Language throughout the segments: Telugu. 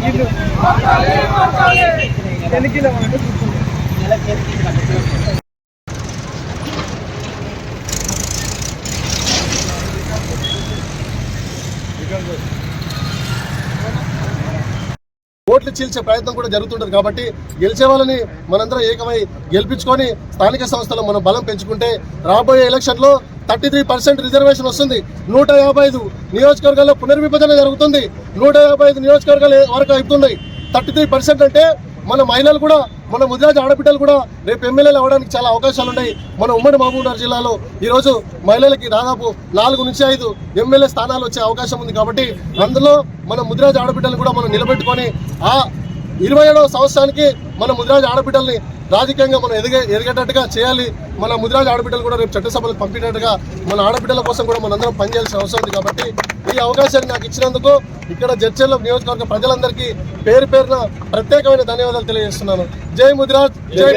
ఓట్లు చీల్చే ప్రయత్నం కూడా జరుగుతుంటుంది కాబట్టి గెలిచే వాళ్ళని మనందరం ఏకమై గెలిపించుకొని స్థానిక సంస్థలు మనం బలం పెంచుకుంటే రాబోయే ఎలక్షన్లో థర్టీ త్రీ పర్సెంట్ రిజర్వేషన్ వస్తుంది. నూట యాభై ఐదు నియోజకవర్గాల్లో పునర్విభజన జరుగుతుంది. నూట యాభై ఐదు నియోజకవర్గాలు వరకు అవుతున్నాయి థర్టీ త్రీ పర్సెంట్ అంటే మన మహిళలు కూడా మన ముద్రాజు ఆడబిడ్డలు కూడా రేపు ఎమ్మెల్యేలు అవ్వడానికి చాలా అవకాశాలు ఉన్నాయి. మన ఉమ్మడి మహబూబ్నగర్ జిల్లాలో ఈరోజు మహిళలకి దాదాపు నాలుగు నుంచి ఐదు ఎమ్మెల్యే స్థానాలు వచ్చే అవకాశం ఉంది కాబట్టి అందులో మన ముద్రాజు ఆడబిడ్డలు కూడా మనం నిలబెట్టుకొని ఆ ఇరవై ఏడవ సంవత్సరానికి మన ముదిరాజు ఆడబిడ్డల్ని రాజకీయంగా మనం ఎదిగే ఎదిగేటట్టుగా చేయాలి. మన ముదిరాజు ఆడబిడ్డలు కూడా రేపు చట్టసభలకు పంపించేట్టుగా మన ఆడబిడ్డల కోసం కూడా మనందరం పనిచేయాల్సిన అవసరం ఉంది కాబట్టి ఈ అవకాశాన్ని నాకు ఇచ్చినందుకు ఇక్కడ జడ్చర్ల నియోజకవర్గ ప్రజలందరికీ పేరు పేరున ప్రత్యేకమైన ధన్యవాదాలు తెలియజేస్తున్నాను. జై ముదిరాజ్ జై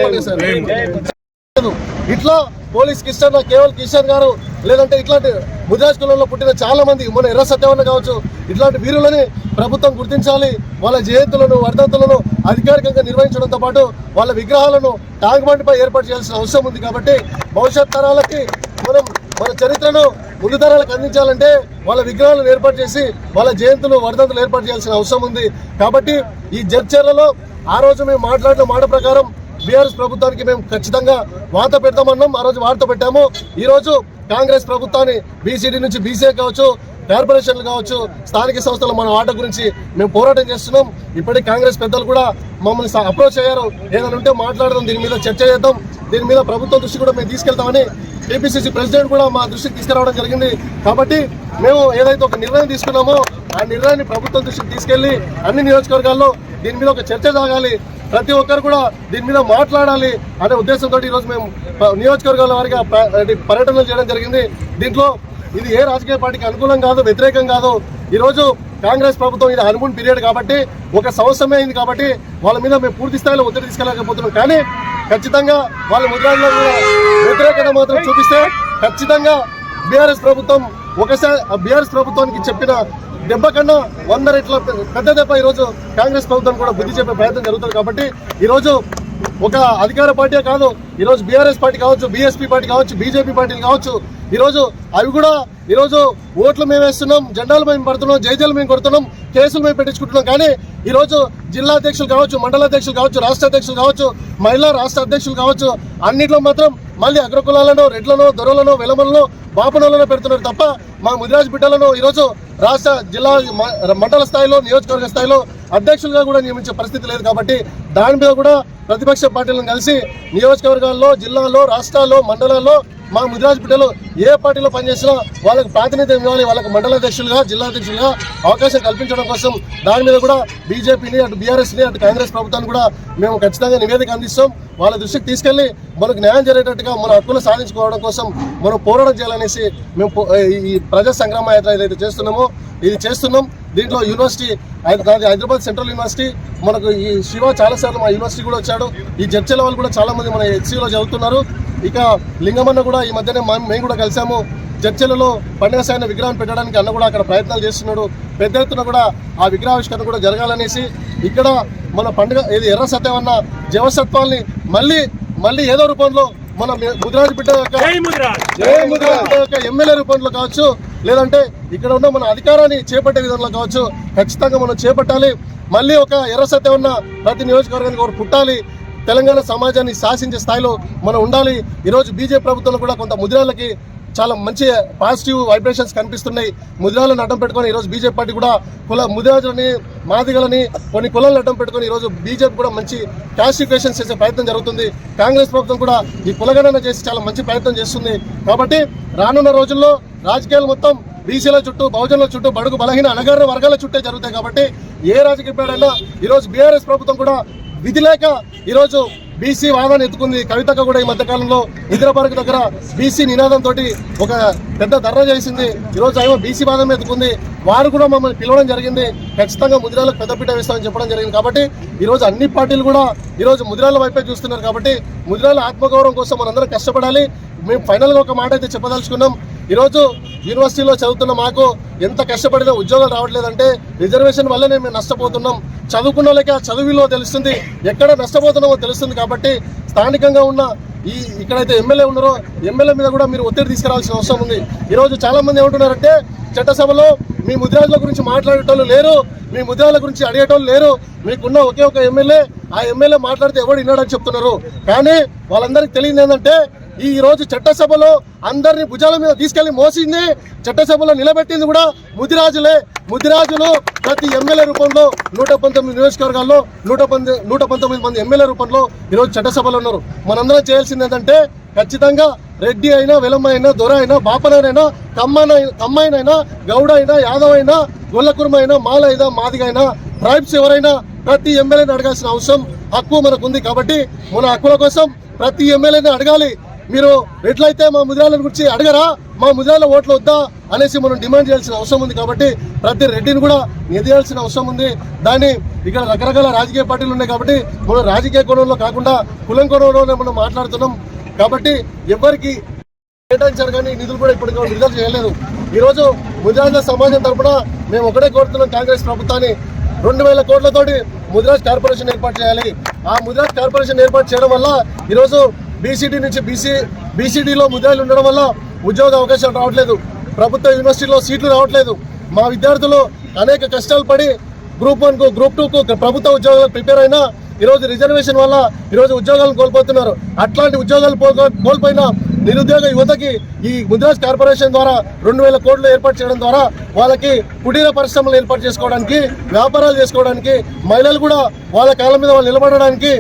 లేదు. ఇట్లా పోలీస్ కిషన్ కేవల్ కిషన్ గారు లేదంటే ఇట్లాంటి ముజాజ్ కులంలో పుట్టిన చాలా మంది మన ఎర్ర సత్యవన్న కావచ్చు ఇట్లాంటి వీరులని ప్రభుత్వం గుర్తించాలి. వాళ్ళ జయంతులను వర్ధంతులను అధికారికంగా నిర్వహించడంతో పాటు వాళ్ళ విగ్రహాలను ట్యాంక్ బండ్పై ఏర్పాటు చేయాల్సిన అవసరం ఉంది కాబట్టి భవిష్యత్ తరాలకి మనం మన చరిత్రను ముందు తరాలకు అందించాలంటే వాళ్ళ విగ్రహాలను ఏర్పాటు చేసి వాళ్ళ జయంతులు వర్ధంతులు ఏర్పాటు చేయాల్సిన అవసరం ఉంది. కాబట్టి ఈ జడ్చర్లలో ఆ రోజు మేము మాట్లాడిన మాట ప్రకారం బీఆర్ఎస్ ప్రభుత్వానికి మేము ఖచ్చితంగా వార్త పెడతామన్నాం. ఆ రోజు వార్త పెట్టాము. ఈరోజు కాంగ్రెస్ ప్రభుత్వాన్ని బీసీడీ నుంచి బీసీఏ కావచ్చు కార్పొరేషన్లు కావచ్చు స్థానిక సంస్థలు మన ఆట గురించి మేము పోరాటం చేస్తున్నాం. ఇప్పటికి కాంగ్రెస్ పెద్దలు కూడా మమ్మల్ని అప్రోచ్ అయ్యారు. ఏదైనా ఉంటే మాట్లాడదాం దీని మీద చర్చ చేద్దాం. దీని మీద ప్రభుత్వం దృష్టి కూడా మేము తీసుకెళ్తామని కేపీసీసీ ప్రెసిడెంట్ కూడా మా దృష్టికి తీసుకురావడం జరిగింది. కాబట్టి మేము ఏదైతే ఒక నిర్ణయం తీసుకున్నామో ఆ నిర్ణయాన్ని ప్రభుత్వం దృష్టికి తీసుకెళ్ళి అన్ని నియోజకవర్గాల్లో దీని మీద ఒక చర్చ సాగాలి ప్రతి ఒక్కరు కూడా దీని మీద మాట్లాడాలి అనే ఉద్దేశంతో ఈరోజు మేము నియోజకవర్గాల వారిగా పర్యటనలు చేయడం జరిగింది. దీంట్లో ఇది ఏ రాజకీయ పార్టీకి అనుకూలం కాదు వ్యతిరేకం కాదు. ఈరోజు కాంగ్రెస్ ప్రభుత్వం ఇది హనుమూన్ పీరియడ్ కాబట్టి ఒక సంవత్సరమే అయింది కాబట్టి వాళ్ళ మీద మేము పూర్తి స్థాయిలో ఒత్తిడి తీసుకెళ్ళకపోతున్నాం కానీ ఖచ్చితంగా వాళ్ళ ముద్రాల్లో కూడా వ్యతిరేకత మాత్రం చూపిస్తే ఖచ్చితంగా బీఆర్ఎస్ ప్రభుత్వం ఒకసారి బీఆర్ఎస్ ప్రభుత్వానికి చెప్పిన దెబ్బ కన్నా వంద రెట్ల పెద్ద దెబ్బ ఈరోజు కాంగ్రెస్ ప్రభుత్వం కూడా బుద్ధి చెప్పే ప్రయత్నం జరుగుతుంది కాబట్టి ఈరోజు ఒక అధికార పార్టీ కాదు. ఈరోజు బీఆర్ఎస్ పార్టీ కావచ్చు బీఎస్పీ పార్టీ కావచ్చు బీజేపీ పార్టీలు కావచ్చు ఈరోజు అవి కూడా ఈరోజు ఓట్లు మేము వేస్తున్నాం జెండాలు మేము పడుతున్నాం జైజలు మేము కొడుతున్నాం కేసులు మేము పెట్టించుకుంటున్నాం. కానీ ఈరోజు జిల్లా అధ్యక్షులు కావచ్చు మండల అధ్యక్షులు కావచ్చు రాష్ట్ర అధ్యక్షులు కావచ్చు మహిళా రాష్ట్ర అధ్యక్షులు కావచ్చు అన్నిట్లో మాత్రం మళ్ళీ అగ్రకులాలను రెడ్లను దొరలను వెలమలను బాపనలను పెడుతున్నారు తప్ప మా ముదిరాజ్ బిడ్డలను ఈరోజు రాష్ట్ర జిల్లా మండల స్థాయిలో నియోజకవర్గ స్థాయిలో అధ్యక్షులుగా కూడా నియమించే పరిస్థితి లేదు కాబట్టి దాని మీద కూడా ప్రతిపక్ష పార్టీలను కలిసి నియోజకవర్గాల్లో జిల్లాలో రాష్ట్రాల్లో మండలాల్లో మా ముదిరాజ్ బిడ్డలు ఏ పార్టీలో పనిచేసినా వాళ్ళకి ప్రాతినిధ్యం ఇవ్వాలి వాళ్ళకి మండల అధ్యక్షులుగా జిల్లా అధ్యక్షులుగా అవకాశం కల్పించడం కోసం దాని మీద కూడా బీజేపీని అటు బీఆర్ఎస్ని అటు కాంగ్రెస్ ప్రభుత్వాన్ని కూడా మేము ఖచ్చితంగా నివేదిక అందిస్తాం. వాళ్ళ దృష్టికి తీసుకెళ్ళి మనకు న్యాయం జరిగేటట్టుగా మన హక్కులు సాధించుకోవడం కోసం మనం పోరాటం చేయాలనేసి మేము పో- ఈ- ఈ ప్రజా సంగ్రామ యాత్ర ఏదైతే చేస్తున్నామో ఇది చేస్తున్నాం. దీంట్లో యూనివర్సిటీ హైదరాబాద్ సెంట్రల్ యూనివర్సిటీ మనకు ఈ శివ చాలా సార్లు మా యూనివర్సిటీ కూడా వచ్చాడు. ఈ జడ్చల వాళ్ళు కూడా చాలా మంది మన హెచ్సిలో చదువుతున్నారు. ఇక లింగమన్న కూడా ఈ మధ్యనే మేము కూడా కలిసాము. చర్చలలో పండుగ సాయన విగ్రహం పెట్టడానికి అన్న కూడా అక్కడ ప్రయత్నాలు చేస్తున్నాడు. పెద్ద ఎత్తున కూడా ఆ విగ్రహావిష్కరణ కూడా జరగాలనేసి ఇక్కడ మన పండుగ ఇది ఎర్ర సత్యమన్న జవసత్వాల్ని మళ్ళీ మళ్ళీ ఏదో రూపంలో మన ముదిరాజు బిడ్డ యొక్క ఎమ్మెల్యే రూపంలో కావచ్చు. లేదంటే ఇక్కడ ఉన్న మన అధికారాన్ని చేపట్టే విధంగా కావచ్చు ఖచ్చితంగా మనం చేపట్టాలి. మళ్ళీ ఒక ఎర్ర ఉన్న ప్రతి నియోజకవర్గానికి ఒకరు పుట్టాలి. తెలంగాణ సమాజాన్ని శాసించే స్థాయిలో మనం ఉండాలి. ఈరోజు బీజేపీ ప్రభుత్వంలో కూడా కొంత ముద్రాలకి చాలా మంచి పాజిటివ్ వైబ్రేషన్స్ కనిపిస్తున్నాయి. ముదిరాలను అడ్డం పెట్టుకొని ఈరోజు బీజేపీ పార్టీ కూడా కుల ముదిరాజులని మాదిగలని కొన్ని కులాలను అడ్డం పెట్టుకొని ఈరోజు బీజేపీ కూడా మంచి క్లాసిఫికేషన్ చేసే ప్రయత్నం జరుగుతుంది. కాంగ్రెస్ ప్రభుత్వం కూడా ఈ కులగణన చేసి చాలా మంచి ప్రయత్నం చేస్తుంది. కాబట్టి రానున్న రోజుల్లో రాజకీయాలు మొత్తం బీసీల చుట్టూ బహుజనుల చుట్టూ బడుగు బలహీన అనగారిన వర్గాల చుట్టే జరుగుతాయి. కాబట్టి ఏ రాజకీయ పేడైనా ఈరోజు బీఆర్ఎస్ ప్రభుత్వం కూడా విధి లేక ఈరోజు బీసీ వాదన ఎత్తుకుంది కవితక కూడా ఈ మధ్యకాలంలో. హైదరాబాద్ దగ్గర బీసీ నినాదంతో ఒక పెద్ద ధర్నా చేసింది. ఈరోజు ఏమో బీసీ వాదం ఎత్తుకుంది. వారు కూడా మమ్మల్ని పిలవడం జరిగింది. ఖచ్చితంగా ముదిరాలకు పెద్దపీట వేస్తామని చెప్పడం జరిగింది. కాబట్టి ఈరోజు అన్ని పార్టీలు కూడా ఈరోజు ముదిరాల వైపే చూస్తున్నారు. కాబట్టి ముదిరాల ఆత్మగౌరవం కోసం మనందరం కష్టపడాలి. మేము ఫైనల్గా ఒక మాట అయితే చెప్పదలుచుకున్నాం. ఈరోజు యూనివర్సిటీలో చదువుతున్న మాకు ఎంత కష్టపడినా ఉద్యోగాలు రావట్లేదంటే రిజర్వేషన్ వల్లనే మేము నష్టపోతున్నాం. చదువుకున్న వాళ్ళకి ఆ చదువులో తెలుస్తుంది. ఎక్కడ నష్టపోతున్నామో తెలుస్తుంది కాబట్టి స్థానికంగా ఉన్న ఈ ఇక్కడైతే ఎమ్మెల్యే ఉన్నారో ఎమ్మెల్యే మీద కూడా మీరు ఒత్తిడి తీసుకురావాల్సిన అవసరం ఉంది. ఈరోజు చాలామంది ఏమంటున్నారంటే చట్టసభలో మీ ముద్రాజుల గురించి మాట్లాడేటోళ్ళు లేరు మీ ముద్రాల గురించి అడిగేటోళ్ళు లేరు. మీకున్న ఒకే ఒక ఎమ్మెల్యే ఆ ఎమ్మెల్యే మాట్లాడితే ఎవడు విన్నాడని చెప్తున్నారు. కానీ వాళ్ళందరికీ తెలియదు ఏంటంటే ఈ రోజు చట్టసభలో అందరిని భుజాల మీద తీసుకెళ్ళి మోసింది చట్టసభలో నిలబెట్టింది కూడా ముదిరాజులే. ముదిరాజులు ప్రతి ఎమ్మెల్యే రూపంలో నూట పంతొమ్మిది నియోజకవర్గాల్లో నూట పంతొమ్మిది నూట పంతొమ్మిది మంది ఎమ్మెల్యే రూపంలో ఈరోజు చట్టసభలో ఉన్నారు. మనందరం చేయాల్సింది ఏంటంటే ఖచ్చితంగా రెడ్డి అయినా విలమ్మ అయినా దొర అయినా బాపనైనా కమ్మన కమ్మాయినైనా గౌడ అయినా యాదవ్ అయినా గొల్లకుర్మ అయినా మాల అయినా మాదిగ అయినా ట్రైబ్స్ ఎవరైనా ప్రతి ఎమ్మెల్యేని అడగాల్సిన అవసరం హక్కు మనకు ఉంది కాబట్టి మన హక్కుల కోసం ప్రతి ఎమ్మెల్యేని అడగాలి. మీరు ఎట్లయితే మా ముద్రాల గురించి అడగరా మా ముదిరాల ఓట్లు వద్దా అనేసి మనం డిమాండ్ చేయాల్సిన అవసరం ఉంది కాబట్టి ప్రతి రెడ్డిని కూడా నిదేయాల్సిన అవసరం ఉంది. దాన్ని ఇక్కడ రకరకాల రాజకీయ పార్టీలు ఉన్నాయి కాబట్టి మనం రాజకీయ కోణంలో కాకుండా కులం కోణంలోనే మనం మాట్లాడుతున్నాం. కాబట్టి ఎవరికి కేటాయించారు కానీ నిధులు కూడా ఇప్పటికీ విడుదల చేయలేదు. ఈరోజు ముద్రాజ సమాజం తరపున మేము ఒకటే కోరుతున్నాం కాంగ్రెస్ ప్రభుత్వాన్ని. రెండు వేల కోట్లతోటి ముద్రాజ్ కార్పొరేషన్ ఏర్పాటు చేయాలి. ఆ ముద్రాజ్ కార్పొరేషన్ ఏర్పాటు చేయడం వల్ల ఈరోజు బీసీడీ నుంచి బీసీ బీసీడీలో ముద్రాయిలు ఉండడం వల్ల ఉద్యోగ అవకాశాలు రావట్లేదు. ప్రభుత్వ యూనివర్సిటీలో సీట్లు రావట్లేదు. మా విద్యార్థులు అనేక కష్టాలు పడి గ్రూప్ వన్కు గ్రూప్ టూకు ప్రభుత్వ ఉద్యోగాలకు ప్రిపేర్ అయినా ఈరోజు రిజర్వేషన్ వల్ల ఈరోజు ఉద్యోగాలను కోల్పోతున్నారు. అట్లాంటి ఉద్యోగాలు కోల్పోయిన నిరుద్యోగ యువతకి ఈ ముద్రాజ్ కార్పొరేషన్ ద్వారా రెండు వేల కోట్లు ఏర్పాటు చేయడం ద్వారా వాళ్ళకి కుటీర పరిశ్రమలు ఏర్పాటు చేసుకోవడానికి వ్యాపారాలు చేసుకోవడానికి మహిళలు కూడా వాళ్ళ కాళ్ళ మీద వాళ్ళు నిలబడడానికి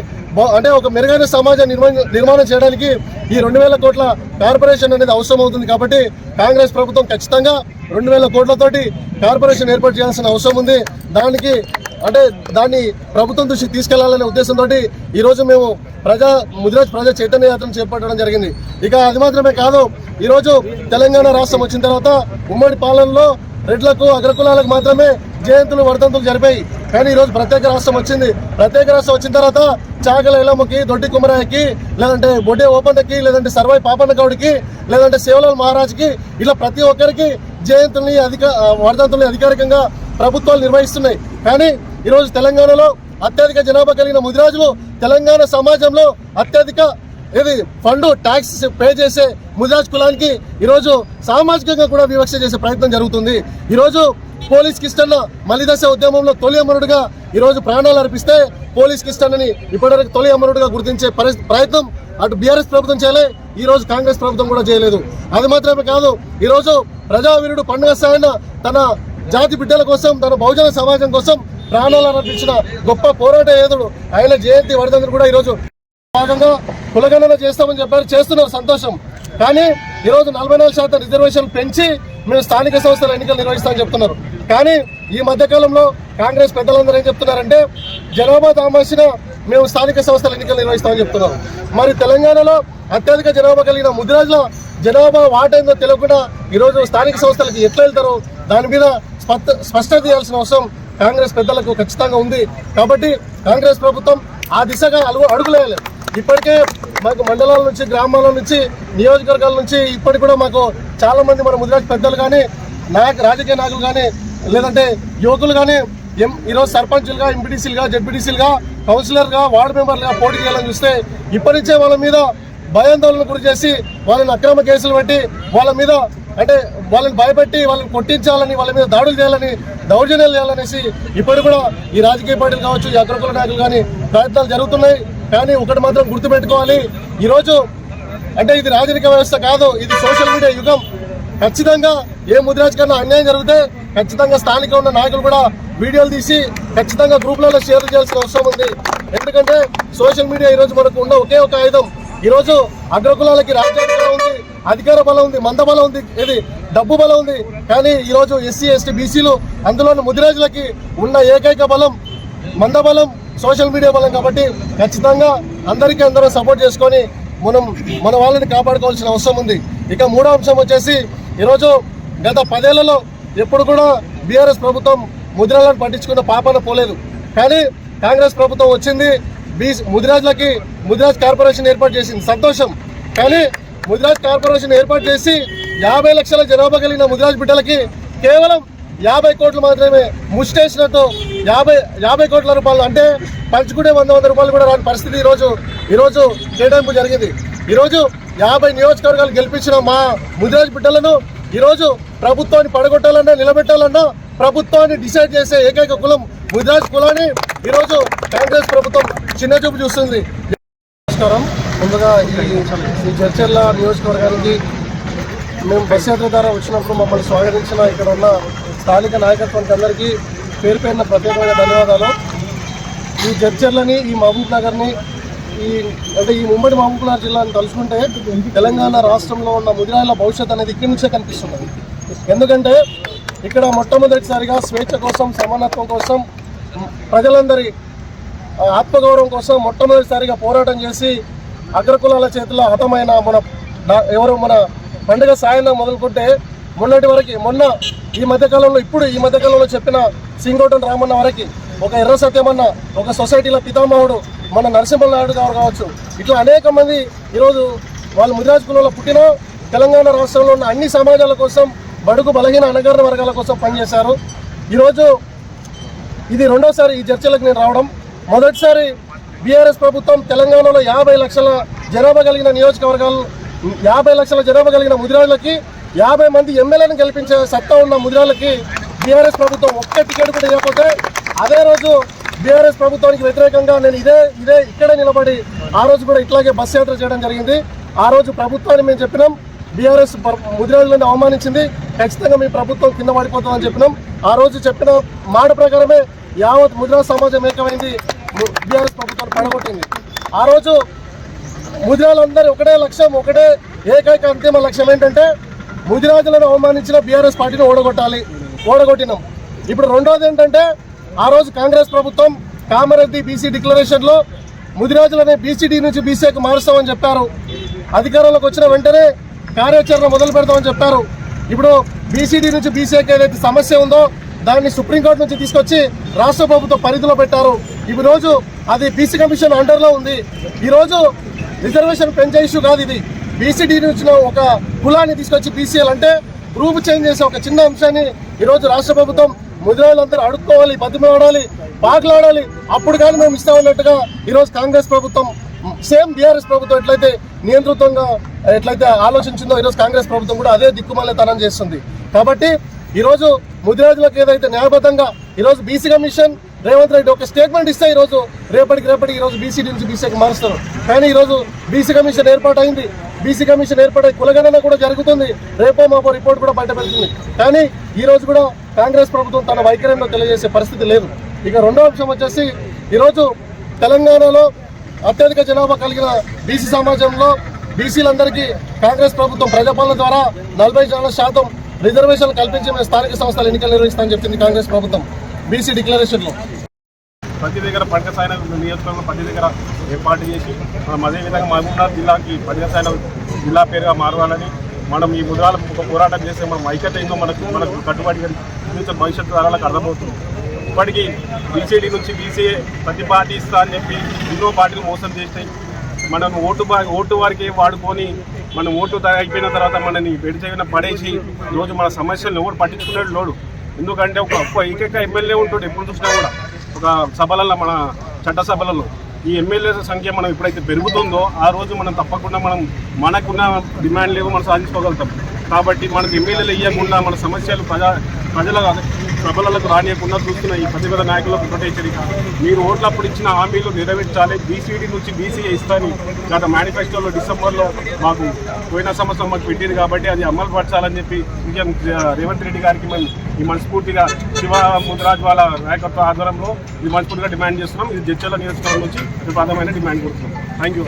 అంటే ఒక మెరుగైన సమాజం నిర్మాణం చేయడానికి ఈ రెండు వేల కోట్ల కార్పొరేషన్ అనేది అవసరం అవుతుంది కాబట్టి కాంగ్రెస్ ప్రభుత్వం ఖచ్చితంగా రెండు వేల కోట్లతోటి కార్పొరేషన్ ఏర్పాటు చేయాల్సిన అవసరం ఉంది. దానికి అంటే దాన్ని ప్రభుత్వం దృష్టికి తీసుకెళ్ళాలనే ఉద్దేశంతో ఈరోజు మేము ప్రజా ముదిరాజ్ ప్రజా చైతన్య యాత్రను చేపట్టడం జరిగింది. ఇక అది మాత్రమే కాదు ఈరోజు తెలంగాణ రాష్ట్రం వచ్చిన తర్వాత ఉమ్మడి పాలనలో రెడ్లకు అగ్రకులాలకు మాత్రమే జయంతులు వర్ధంతులు జరిపాయి. కానీ ఈరోజు ప్రత్యేక రాష్ట్రం వచ్చింది. ప్రత్యేక రాష్ట్రం వచ్చిన తర్వాత చాకల ఇలమ్మకి దొడ్డి కుమరాయకి లేదంటే బొడ్డే ఓపెన్కి లేదంటే సర్వాయి పాపన్న గౌడికి లేదంటే సేవలాల్ మహారాజ్కి ఇలా ప్రతి ఒక్కరికి జయంతుల్ని అధిక వర్ధంతుల్ని అధికారికంగా ప్రభుత్వాలు నిర్వహిస్తున్నాయి. కానీ ఈరోజు తెలంగాణలో అత్యధిక జనాభా కలిగిన ముదిరాజులు తెలంగాణ సమాజంలో అత్యధిక ఇది ఫండ్ ట్యాక్స్ పే చేసే ముదిరాజ్ కులానికి ఈరోజు సామాజికంగా కూడా వివక్ష చేసే ప్రయత్నం జరుగుతుంది. ఈరోజు పోలీస్ కిష్టన్న మలిదశ ఉద్యమంలో తొలి అమరుడుగా ఈరోజు ప్రాణాలు అర్పిస్తే పోలీస్ కిష్టన్నని ఇప్పటివరకు తొలి అమరుడుగా గుర్తించే పరి- ప్రయత్నం అటు బీఆర్ఎస్ ప్రభుత్వం చేయలే ఈరోజు కాంగ్రెస్ ప్రభుత్వం కూడా చేయలేదు. అది మాత్రమే కాదు ఈరోజు ప్రజావీరుడు పండుగ సాయన తన జాతి బిడ్డల కోసం తన బహుజన సమాజం కోసం ప్రాణాలు అర్పించిన గొప్ప పోరాట యోధుడు ఆయన జయంతి వర్ధంతులు కూడా ఈరోజు భాగంగా కులగణన చేస్తామని చెప్పారు. చేస్తున్నారు సంతోషం. కానీ ఈరోజు నలభై నాలుగు శాతం రిజర్వేషన్ పెంచి మేము స్థానిక సంస్థల ఎన్నికలు నిర్వహిస్తామని చెప్తున్నారు. కానీ ఈ మధ్యకాలంలో కాంగ్రెస్ పెద్దలందరూ ఏం చెప్తున్నారంటే జనాభా తామాసిన మేము స్థానిక సంస్థల ఎన్నికలు నిర్వహిస్తామని చెప్తున్నారు. మరి తెలంగాణలో అత్యధిక జనాభా కలిగిన ముదిరాజుల జనాభా వాటైందో తెలియకుండా ఈరోజు స్థానిక సంస్థలకు ఎట్లా వెళ్తారో దాని మీద స్పష్టత చేయాల్సిన అవసరం కాంగ్రెస్ పెద్దలకు ఖచ్చితంగా ఉంది. కాబట్టి కాంగ్రెస్ ప్రభుత్వం ఆ దిశగా అడుగు అడుగులేయాలి. ఇప్పటికే మాకు మండలాల నుంచి గ్రామాల నుంచి నియోజకవర్గాల నుంచి ఇప్పటికి కూడా మాకు చాలా మంది మన ముదిరాజ్ పెద్దలు కానీ నాయక రాజకీయ నాయకులు కానీ లేదంటే యువకులు కానీ ఎం ఈరోజు సర్పంచులుగా ఎంపీటీసీలుగా జడ్పీటీసీలుగా కౌన్సిలర్గా వార్డు మెంబర్లుగా పోటీ చేయాలని చూస్తే ఇప్పటి నుంచే వాళ్ళ మీద భయాందోళన గురి చేసి వాళ్ళని అక్రమ కేసులు పెట్టి వాళ్ళ మీద అంటే వాళ్ళని భయపెట్టి వాళ్ళని కొట్టించాలని వాళ్ళ మీద దాడులు చేయాలని దౌర్జన్యాలు చేయాలనేసి ఇప్పుడు కూడా ఈ రాజకీయ పార్టీలు కావచ్చు ఈ అగ్రకుల నాయకులు కానీ ప్రయత్నాలు జరుగుతున్నాయి. కానీ ఒకటి మాత్రం గుర్తుపెట్టుకోవాలి. ఈరోజు అంటే ఇది రాజకీయ వ్యవస్థ కాదు ఇది సోషల్ మీడియా యుగం. ఖచ్చితంగా ఏ ముద్రాజకన్నా అన్యాయం జరిగితే ఖచ్చితంగా స్థానిక ఉన్న నాయకులు కూడా వీడియోలు తీసి ఖచ్చితంగా గ్రూప్లలో షేర్ చేయాల్సిన అవసరం ఉంది. ఎందుకంటే సోషల్ మీడియా ఈరోజు మనకు ఉన్న ఒకే ఒక ఆయుధం. ఈరోజు అగ్రకులాలకి రాజ్యాంగ ఉంది అధికార బలం ఉంది మంద బలం ఉంది. ఇది డబ్బు బలం ఉంది. కానీ ఈరోజు ఎస్సీ ఎస్టీ బీసీలు అందులోని ముదిరాజులకి ఉన్న ఏకైక బలం మందబలం సోషల్ మీడియా బలం కాబట్టి ఖచ్చితంగా అందరికీ అందరూ సపోర్ట్ చేసుకొని మనం మన వాళ్ళని కాపాడుకోవాల్సిన అవసరం ఉంది. ఇక మూడో అంశం వచ్చేసి ఈరోజు గత పదేళ్ళలో ఎప్పుడు కూడా బీఆర్ఎస్ ప్రభుత్వం ముద్రాలను పట్టించుకున్న పాపన పోలేదు. కానీ కాంగ్రెస్ ప్రభుత్వం వచ్చింది బీ ముదిరాజులకి ముదిరాజ్ కార్పొరేషన్ ఏర్పాటు చేసింది. సంతోషం. కానీ ముదిరాజ్ కార్పొరేషన్ ఏర్పాటు చేసి యాభై లక్షల జనాభా కలిగిన ముదిరాజ్ బిడ్డలకి కేవలం యాభై కోట్లు మాత్రమే ముష్టేసినట్టు యాభై యాభై కోట్ల రూపాయలు అంటే పంచుకుంటే వంద వంద రూపాయలు కూడా రాని పరిస్థితి ఈరోజు ఈరోజు కేటాయింపు జరిగింది. ఈరోజు యాభై నియోజకవర్గాలు గెలిపించిన మా ముదిరాజ్ బిడ్డలను ఈరోజు ప్రభుత్వాన్ని పడగొట్టాలన్నా నిలబెట్టాలన్నా ప్రభుత్వాన్ని డిసైడ్ చేసే ఏకైక కులం ముదిరాజ్ కులాన్ని ఈరోజు కాంగ్రెస్ ప్రభుత్వం చిన్న చూపు చూస్తుంది. నమస్కారం. ముందుగా ఈ ఈ నియోజకవర్గానికి మేము బస్ యాత్ర ద్వారా వచ్చినప్పుడు మమ్మల్ని స్వాగతించిన ఇక్కడ ఉన్న స్థానిక నాయకత్వానికి అందరికీ పేరు పేరిన ప్రత్యేకమైన ధన్యవాదాలు. ఈ జడ్చర్లని ఈ మహబూబ్ నగర్ని ఈ అంటే ఈ ముంబై మహబూబ్ నగర్ జిల్లాని తలుచుకుంటే తెలంగాణ రాష్ట్రంలో ఉన్న ముదిరాయిల భవిష్యత్ అనేది ఇక్కడి నుంచే కనిపిస్తున్నది. ఎందుకంటే ఇక్కడ మొట్టమొదటిసారిగా స్వేచ్ఛ కోసం సమానత్వం కోసం ప్రజలందరి ఆత్మగౌరవం కోసం మొట్టమొదటిసారిగా పోరాటం చేసి అగ్రకులాల చేతిలో హతమైన మన ఎవరు? మన పండుగ సాయంత్రం మొదలుకుంటే మొన్నటి వరకు మొన్న ఈ మధ్యకాలంలో ఇప్పుడు ఈ మధ్యకాలంలో చెప్పిన సింగోటన్ రామన్న వరకు ఒక ఎర్ర సత్యమన్న ఒక సొసైటీల పితామహుడు మన నరసింహ నాయుడు గారు కావచ్చు ఇట్లా అనేక మంది ఈరోజు వాళ్ళు ముదిరాజ్ కులంలో పుట్టిన తెలంగాణ రాష్ట్రంలో ఉన్న అన్ని సమాజాల కోసం బడుగు బలహీన అణగారిన వర్గాల కోసం పనిచేశారు. ఈరోజు ఇది రెండోసారి ఈ చర్చలకు నేను రావడం. మొదటిసారి బీఆర్ఎస్ ప్రభుత్వం తెలంగాణలో యాభై లక్షల జనాభా కలిగిన నియోజకవర్గాలు యాభై లక్షల జనాభా కలిగిన ముదిరాజులకి యాభై మంది ఎమ్మెల్యేలను గెలిపించే సత్తా ఉన్న ముదిరాళ్ళకి బీఆర్ఎస్ ప్రభుత్వం ఒక్క టికెట్ కూడా ఇవ్వకపోతే అదే రోజు బీఆర్ఎస్ ప్రభుత్వానికి వ్యతిరేకంగా నేను ఇదే ఇదే ఇక్కడే నిలబడి ఆ రోజు కూడా ఇట్లాగే బస్ యాత్ర చేయడం జరిగింది. ఆ రోజు ప్రభుత్వాన్ని మేము చెప్పినాం బీఆర్ఎస్ ముదిరాళ్ళని అవమానించింది ఖచ్చితంగా మీ ప్రభుత్వం కింద పడిపోతుందని చెప్పినాం. ఆ రోజు చెప్పిన మాట ప్రకారమే యావత్ ముదిరాజ్ సమాజం ఏకమైంది బీఆర్ఎస్ ప్రభుత్వాన్ని పడగొట్టింది. ఆ రోజు ముదిరాజులందరూ ఒకటే లక్ష్యం ఒకటే ఏకైక అంతిమ లక్ష్యం ఏంటంటే ముదిరాజులను అవమానించిన బీఆర్ఎస్ పార్టీని ఓడగొట్టాలి ఓడగొట్టినాం. ఇప్పుడు రెండోది ఏంటంటే ఆ రోజు కాంగ్రెస్ ప్రభుత్వం కామారెడ్డి బీసీ డిక్లరేషన్లో ముదిరాజులనే బీసీడీ నుంచి బీసీకి మారుస్తామని చెప్పారు. అధికారంలోకి వచ్చిన వెంటనే కార్యాచరణ మొదలు పెడతామని చెప్పారు. ఇప్పుడు బీసీడీ నుంచి బీసీకి ఏదైతే సమస్య ఉందో దాన్ని సుప్రీంకోర్టు నుంచి తీసుకొచ్చి రాష్ట్ర ప్రభుత్వం పరిధిలో పెట్టారు. ఈ రోజు అది బీసీ కమిషన్ అండర్లో ఉంది. ఈ రోజు రిజర్వేషన్ పెంచే ఇష్యూ కాదు ఇది. బీసీడీ నుంచి ఒక కులాన్ని తీసుకొచ్చి బీసీఎల్ అంటే రూపు చేంజ్ చేసే ఒక చిన్న అంశాన్ని ఈరోజు రాష్ట్ర ప్రభుత్వం ముదిరాజులందరూ అడుక్కోవాలి బతిమలాడాలి బాగులాడాలి. అప్పుడు కానీ మేము ఇస్తామన్నట్టుగా ఈరోజు కాంగ్రెస్ ప్రభుత్వం సేమ్ బీఆర్ఎస్ ప్రభుత్వం ఎట్లయితే నియంత్రితంగా ఎట్లయితే ఆలోచించిందో ఈరోజు కాంగ్రెస్ ప్రభుత్వం కూడా అదే దిక్కుమల్లతనం చేస్తుంది. కాబట్టి ఈరోజు ముదిరాజులకు ఏదైతే న్యాయబద్ధంగా ఈరోజు బీసీ కమిషన్ రేవంత్ రెడ్డి ఒక స్టేట్మెంట్ ఇస్తే ఈరోజు రేపటికి రేపటికి ఈరోజు బీసీ నుంచి బీసీకి మారుస్తారు. కానీ ఈరోజు బీసీ కమిషన్ ఏర్పాటైంది. బీసీ కమిషన్ ఏర్పాటై కులగణన కూడా జరుగుతుంది. రేపో మాపో రిపోర్ట్ కూడా బయట పెడుతుంది. కానీ ఈరోజు కూడా కాంగ్రెస్ ప్రభుత్వం తన వైఖరిలో తెలియజేసే పరిస్థితి లేదు. ఇక రెండో అంశం వచ్చేసి ఈరోజు తెలంగాణలో అత్యధిక జనాభా కలిగిన బీసీ సమాజంలో బీసీలందరికీ కాంగ్రెస్ ప్రభుత్వం ప్రజాపాలన ద్వారా నలభై శాతం రిజర్వేషన్లు కల్పించి మేము స్థానిక సంస్థల ఎన్నికలు నిర్వహిస్తామని చెప్పింది కాంగ్రెస్ ప్రభుత్వం. బీసీ డిక్లరేషన్లో ప్రతి దగ్గర పంట సాయన నియోజకవర్గంలో ప్రతి దగ్గర ఏర్పాటు చేసి మనం అదేవిధంగా మహబూబ్నగర్ జిల్లాకి పంట సాయన జిల్లా పేరుగా మారవాలని మనం ఈ ముద్రాల ఒక పోరాటం చేస్తే మనం ఐక్యత ఏందో మనకు మనకు కట్టుబడి ఫ్యూచర్ భవిష్యత్తు తరాలకు అర్థమవుతుంది ఇప్పటికీ బీసీడీ నుంచి బీసీఏ ప్రతి పార్టీ ఇస్తా అని చెప్పి ఎన్నో పార్టీలు మోసం చేస్తాయి. మనం ఓటు ఓటు వారికి వాడుకొని మనం ఓటు అయిపోయిన తర్వాత మనని వెడిచేవిన పడేసి రోజు మన సమస్యలను ఎవరు పట్టించుకునేది లోడు. ఎందుకంటే ఒక ఒక్క ఏకైక ఎమ్మెల్యే ఉంటాడు ఎప్పుడు చూసినా కూడా. ఒక సభలలో మన చట్టసభలలో ఈ ఎమ్మెల్యేల సంఖ్య మనం ఎప్పుడైతే పెరుగుతుందో ఆ రోజు మనం తప్పకుండా మనం మనకున్న డిమాండ్ లేవు మనం సాధించుకోగలుగుతాం. కాబట్టి మనకు ఎమ్మెల్యేలు ఇవ్వకుండా మన సమస్యలు ప్రజా ప్రజల సభలకు రానియకుండా చూస్తున్న ఈ ప్రతిపద నాయకులకు ఒకటే హెచ్చరిక. మీరు ఓట్లప్పుడు ఇచ్చిన హామీలు నెరవేర్చాలి. బీసీడీ నుంచి బీసీ ఇస్తాని గత మేనిఫెస్టోలో డిసెంబర్లో మాకు పోయిన సంవత్సరం మాకు పెట్టింది కాబట్టి అది అమలు పరచాలని చెప్పి సీఎం రేవంత్ రెడ్డి గారికి మేము ఈ మనస్ఫూర్తిగా శివ ముద్రాజ్ వాళ్ళ నాయకత్వ ఆధ్వర్యంలో ఇది మనస్ఫూర్తిగా డిమాండ్ చేస్తున్నాం. ఇది జడ్చల నియోజకవర్గం నుంచి ప్రధానమైన డిమాండ్ కోరుతున్నాం. థ్యాంక్ యూ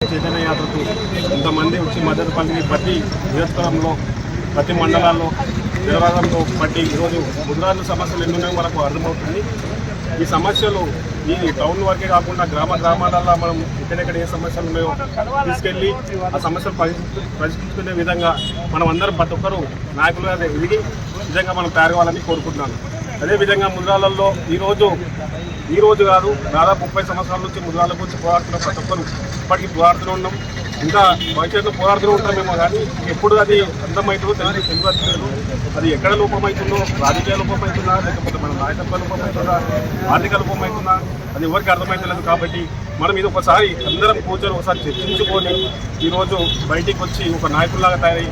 చైతన్య యాత్రకు ఇంతమంది వచ్చి మద్దతు పలికి ప్రతి నియోజకవర్గంలో ప్రతి మండలాల్లో నిలవడంతో బట్టి ఈరోజు ముద్రాజుల సమస్యలు ఎన్నున్నాయో మనకు అర్థమవుతుంది. ఈ సమస్యలు ఈ టౌన్ వరకే కాకుండా గ్రామ గ్రామాలలో మనం ఎక్కడెక్కడ ఏ సమస్యలు ఉన్నాయో తీసుకెళ్ళి ఆ సమస్యలు పరిష్కరించుకునే విధంగా మనం అందరం ప్రతి ఒక్కరూ నాయకులుగా ఎదిగి నిజంగా మనం తయారు కోరుకుంటున్నాను. అదేవిధంగా ముద్రాలలో ఈరోజు ఈ రోజు కాదు దాదాపు ముప్పై సంవత్సరాల నుంచి ముద్రాల గురించి పోరాడుతున్న ప్రతి ఒక్కరు ఇప్పటికీ పోరాడుతూనే ఉన్నాం. ఇంకా భవిష్యత్తులో పోరాడుతూ ఉంటామేమో కానీ ఎప్పుడు అది అంతమవుతుందో తెలియదు తెలియదు అది ఎక్కడ లోపమవుతుందో రాజకీయ లోపమవుతుందా లేకపోతే మన నాయకత్వ లోపమవుతుందా ఆర్థిక లోపమవుతుందా అది ఎవరికి అర్థమవుతలేదు కాబట్టి మనం ఇది ఒకసారి అందరం కూర్చొని ఒకసారి చర్చించుకొని ఈరోజు బయటికి వచ్చి ఒక నాయకుల్లాగా తయారై